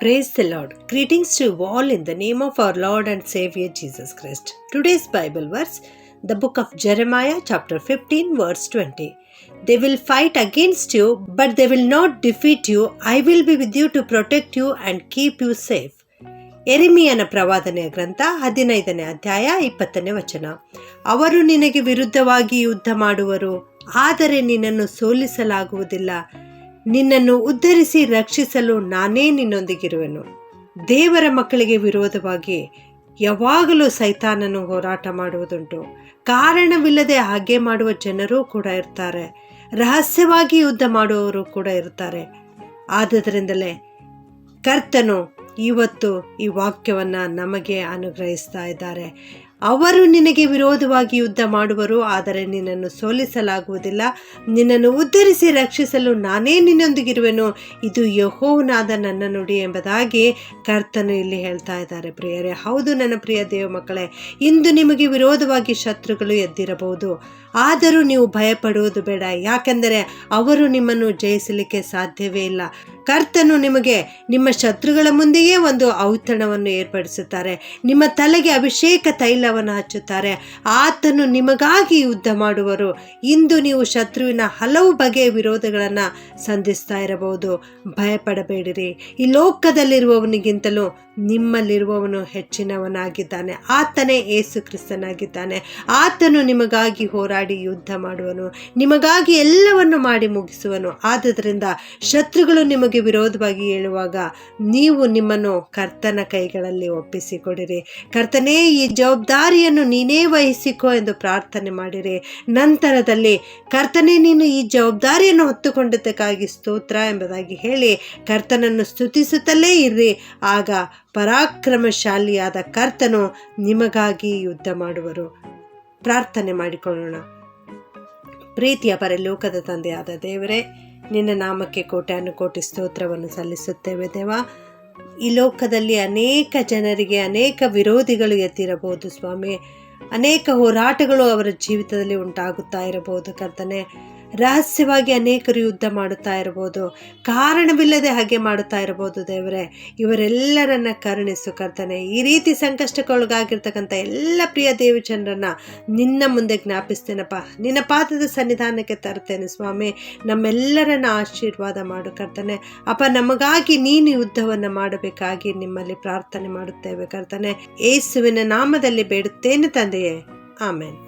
Praise the Lord. Greetings to you all in the name of our Lord and Savior Jesus Christ. Today's Bible verse, the book of Jeremiah, chapter 15, verse 20. They will fight against you, but they will not defeat you. I will be with you to protect you and keep you safe. ಎರಿಮಿಯನ ಪ್ರವಾದನೆಯ ಗ್ರಂಥ ಹದಿನೈದನೇ ಅಧ್ಯಾಯ ಇಪ್ಪತ್ತನೇ ವಚನ ಅವರು ನಿನಗೆ ವಿರುದ್ಧವಾಗಿ ಯುದ್ಧ ಮಾಡುವರು ಆದರೆ ನಿನ್ನನ್ನು ಸೋಲಿಸಲಾಗುವುದಿಲ್ಲ ನಿನ್ನನ್ನು ಉದ್ಧರಿಸಿ ರಕ್ಷಿಸಲು ನಾನೇ ನಿನ್ನೊಂದಿಗಿರುವೆನು. ದೇವರ ಮಕ್ಕಳಿಗೆ ವಿರೋಧವಾಗಿ ಯಾವಾಗಲೂ ಸೈತಾನನು ಹೋರಾಟ ಮಾಡುವುದುಂಟು. ಕಾರಣವಿಲ್ಲದೆ ಹಾಗೆ ಮಾಡುವ ಜನರೂ ಕೂಡ ಇರ್ತಾರೆ. ರಹಸ್ಯವಾಗಿ ಯುದ್ಧ ಮಾಡುವವರು ಕೂಡ ಇರ್ತಾರೆ. ಆದ್ದರಿಂದಲೇ ಕರ್ತನು ಇವತ್ತು ಈ ವಾಕ್ಯವನ್ನು ನಮಗೆ ಅನುಗ್ರಹಿಸ್ತಾ ಇದ್ದಾರೆ. ಅವರು ನಿನಗೆ ವಿರೋಧವಾಗಿ ಯುದ್ಧ ಮಾಡುವರು, ಆದರೆ ನಿನ್ನನ್ನು ಸೋಲಿಸಲಾಗುವುದಿಲ್ಲ. ನಿನ್ನನ್ನು ಉದ್ಧರಿಸಿ ರಕ್ಷಿಸಲು ನಾನೇ ನಿನ್ನೊಂದಿಗಿರುವೆನು. ಇದು ಯಹೋವನಾದ ನನ್ನ ನುಡಿ ಎಂಬುದಾಗಿ ಕರ್ತನು ಇಲ್ಲಿ ಹೇಳ್ತಾ ಇದ್ದಾರೆ. ಪ್ರಿಯರೇ, ಹೌದು ನನ್ನ ಪ್ರಿಯ ದೇವ ಮಕ್ಕಳೇ, ಇಂದು ನಿಮಗೆ ವಿರೋಧವಾಗಿ ಶತ್ರುಗಳು ಎದ್ದಿರಬಹುದು. ಆದರೂ ನೀವು ಭಯಪಡುವುದು ಬೇಡ. ಯಾಕೆಂದರೆ ಅವರು ನಿಮ್ಮನ್ನು ಜಯಿಸಲಿಕ್ಕೆ ಸಾಧ್ಯವೇ ಇಲ್ಲ. ಕರ್ತನು ನಿಮಗೆ ನಿಮ್ಮ ಶತ್ರುಗಳ ಮುಂದೆಯೇ ಒಂದು ಔತಣವನ್ನು ಏರ್ಪಡಿಸುತ್ತಾರೆ. ನಿಮ್ಮ ತಲೆಗೆ ಅಭಿಷೇಕ ತೈಲವನ್ನು ಹಚ್ಚುತ್ತಾರೆ. ಆತನು ನಿಮಗಾಗಿ ಯುದ್ಧ ಮಾಡುವರು. ಇಂದು ನೀವು ಶತ್ರುವಿನ ಹಲವು ಬಗೆಯ ವಿರೋಧಗಳನ್ನು ಸಂಧಿಸ್ತಾ ಇರಬಹುದು. ಭಯಪಡಬೇಡಿರಿ. ಈ ಲೋಕದಲ್ಲಿರುವವನಿಗಿಂತಲೂ ನಿಮ್ಮಲ್ಲಿರುವವನು ಹೆಚ್ಚಿನವನಾಗಿದ್ದಾನೆ. ಆತನೇ ಏಸು ಕ್ರಿಸ್ತನಾಗಿದ್ದಾನೆ. ಆತನು ನಿಮಗಾಗಿ ಹೋರಾಡಿ ಯುದ್ಧ ಮಾಡುವನು. ನಿಮಗಾಗಿ ಎಲ್ಲವನ್ನು ಮಾಡಿ ಮುಗಿಸುವನು. ಆದ್ದರಿಂದ ಶತ್ರುಗಳು ನಿಮಗೆ ವಿರೋಧವಾಗಿ ಹೇಳುವಾಗ ನೀವು ನಿಮ್ಮನ್ನು ಕರ್ತನ ಕೈಗಳಲ್ಲಿ ಒಪ್ಪಿಸಿಕೊಡಿರಿ. ಕರ್ತನೇ, ಈ ಜವಾಬ್ದಾರಿಯನ್ನು ನೀನೇ ವಹಿಸಿಕೋ ಎಂದು ಪ್ರಾರ್ಥನೆ ಮಾಡಿರಿ. ನಂತರದಲ್ಲಿ, ಕರ್ತನೇ, ನೀನು ಈ ಜವಾಬ್ದಾರಿಯನ್ನು ಹೊತ್ತುಕೊಂಡಿದ್ದಕ್ಕಾಗಿ ಸ್ತೋತ್ರ ಎಂಬುದಾಗಿ ಹೇಳಿ, ಕರ್ತನನ್ನು ಸ್ತುತಿಸುತ್ತಲೇ ಇರ್ರಿ. ಆಗ ಪರಾಕ್ರಮಶಾಲಿಯಾದ ಕರ್ತನು ನಿಮಗಾಗಿ ಯುದ್ಧ ಮಾಡುವರು. ಪ್ರಾರ್ಥನೆ ಮಾಡಿಕೊಳ್ಳೋಣ. ಪ್ರೀತಿಯ ಪರಲೋಕದ ತಂದೆಯಾದ ದೇವರೇ ನಿನ್ನ ನಾಮಕ್ಕೆ ಕೋಟ್ಯಾನು ಕೋಟಿ ಸ್ತೋತ್ರವನ್ನು ಸಲ್ಲಿಸುತ್ತೇವೆ ದೇವ. ಈ ಲೋಕದಲ್ಲಿ ಅನೇಕ ಜನರಿಗೆ, ಅನೇಕ ವಿರೋಧಿಗಳು ಎತ್ತಿರಬಹುದು ಸ್ವಾಮಿ. ಅನೇಕ ಹೋರಾಟಗಳು ಅವರ ಜೀವಿತದಲ್ಲಿ ಉಂಟಾಗುತ್ತಾ ಇರಬಹುದು ಕರ್ತನೆ. ರಹಸ್ಯವಾಗಿ ಅನೇಕರು ಯುದ್ಧ ಮಾಡುತ್ತಾ ಇರಬಹುದು. ಕಾರಣವಿಲ್ಲದೆ ಹಾಗೆ ಮಾಡುತ್ತಾ ಇರಬಹುದು ದೇವರೇ. ಇವರೆಲ್ಲರನ್ನ ಕರುಣಿಸು ಕರ್ತನೆ. ಈ ರೀತಿ ಸಂಕಷ್ಟಕ್ಕೊಳಗಾಗಿರ್ತಕ್ಕಂಥ ಎಲ್ಲ ಪ್ರಿಯ ದೇವಚಂದ್ರನ್ನ ನಿನ್ನ ಮುಂದೆ ಜ್ಞಾಪಿಸ್ತೇನಪ್ಪ. ನಿನ್ನ ಪಾತ್ರದ ಸನ್ನಿಧಾನಕ್ಕೆ ತರ್ತೇನೆ ಸ್ವಾಮಿ. ನಮ್ಮೆಲ್ಲರನ್ನ ಆಶೀರ್ವಾದ ಮಾಡು ಕರ್ತನೆ. ಅಪ್ಪ, ನಮಗಾಗಿ ನೀನು ಯುದ್ಧವನ್ನು ಮಾಡಬೇಕಾಗಿ ನಿಮ್ಮಲ್ಲಿ ಪ್ರಾರ್ಥನೆ ಮಾಡುತ್ತೇವೆ ಕರ್ತನೆ. ಏಸುವಿನ ನಾಮದಲ್ಲಿ ಬೇಡುತ್ತೇನೆ ತಂದೆಯೇ. ಆಮೇನ್.